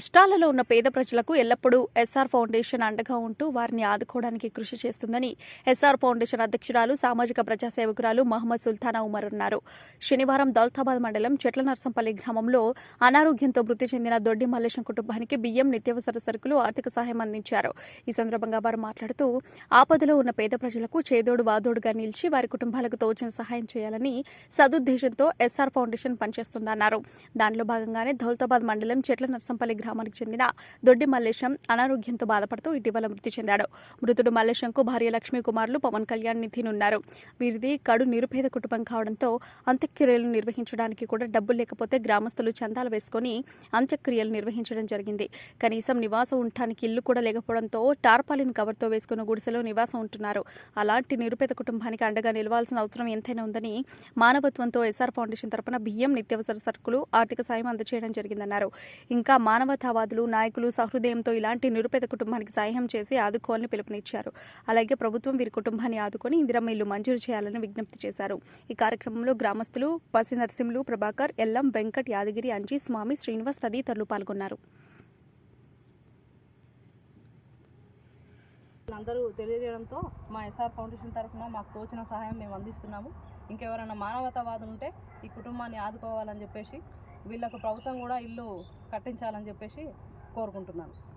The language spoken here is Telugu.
కష్టాలలో ఉన్న పేద ప్రజలకు ఎల్లప్పుడూ ఎస్ఆర్ ఫౌండేషన్ అండగా ఉంటూ వారిని ఆదుకోవడానికి కృషి చేస్తుందని ఎస్ఆర్ ఫౌండేషన్ అధ్యక్షురాలు సామాజిక ప్రజాసేవకురాలు మహమ్మద్ సుల్తానా ఉమర్ అన్నారు. శనివారం దౌలతాబాద్ మండలం చెట్ల నర్సంపల్లి గ్రామంలో అనారోగ్యంతో మృతి చెందిన దొడ్డి మల్లేశం కుటుంబానికి బియ్యం నిత్యావసర సరుకులు ఆర్థిక సహాయం అందించారు. ఈ సందర్భంగా వారు మాట్లాడుతూ ఆపదలో ఉన్న పేద ప్రజలకు చేదోడు వాదోడుగా నిలిచి వారి కుటుంబాలకు తోచిన సహాయం చేయాలని సదుద్దేశంతో ఎస్ఆర్ ఫౌండేషన్ పనిచేస్తుందన్నారు. దానిలో భాగంగానే దౌలతాబాద్ మండలం చెట్ల నర్సంపల్లి గ్రామానికి చెందిన దొడ్డి మల్లేశం అనారోగ్యంతో బాధపడుతూ ఇటీవల మృతి చెందాడు. మృతుడు మల్లేశంకు భార్య లక్ష్మీ కుమారులు పవన్ కళ్యాణ్ నిధినున్నారు ఉన్నారు. వీరిది కడు నిరుపేద కుటుంబం కావడంతో అంత్యక్రియలు నిర్వహించడానికి కూడా డబ్బులు లేకపోతే గ్రామస్తులు చందాలు వేసుకొని అంత్యక్రియలు నిర్వహించడం జరిగింది. కనీసం నివాసం ఉండటానికి ఇల్లు కూడా లేకపోవడంతో టార్పాలిన్ కవర్తో వేసుకున్న గుడిసెలో నివాసం ఉంటున్నారు. అలాంటి నిరుపేద కుటుంబానికి అండగా నిలవాల్సిన అవసరం ఎంతైనా ఉందని మానవత్వంతో ఎస్ఆర్ ఫౌండేషన్ తరపున బియ్యం నిత్యావసర సరుకులు ఆర్థిక సాయం అందజేయడం జరిగిందన్నారు. ఇంకా మానవ మానవతావాదులు నాయకులు సహృదయంతో ఇలాంటి నిరుపేద కుటుంబానికి సహాయం చేసి ఆదుకోవాలని పిలుపునిచ్చారు. అలాగే ప్రభుత్వం వీరి కుటుంబాన్ని ఆదుకొని ఇందిరమ్మ ఇల్లు మంజూరు చేయాలని విజ్ఞప్తి చేశారు. ఈ కార్యక్రమంలో గ్రామస్తులు పసి నరసింహులు ప్రభాకర్ ఎల్లం వెంకట్ యాదగిరి అంజీ స్వామి శ్రీనివాస్ తదితరులు పాల్గొన్నారు. అందరూ తెలియజేయడంతో మా ఎస్ఆర్ ఫౌండేషన్ తరఫున మాకు తోచిన సహాయం మేము అందిస్తున్నాము. ఇంకెవరైనా మానవతావాదం ఉంటే ఈ కుటుంబాన్ని ఆదుకోవాలని చెప్పేసి వీళ్ళకు ప్రభుత్వం కూడా ఇల్లు కట్టించాలని చెప్పేసి కోరుకుంటున్నాను.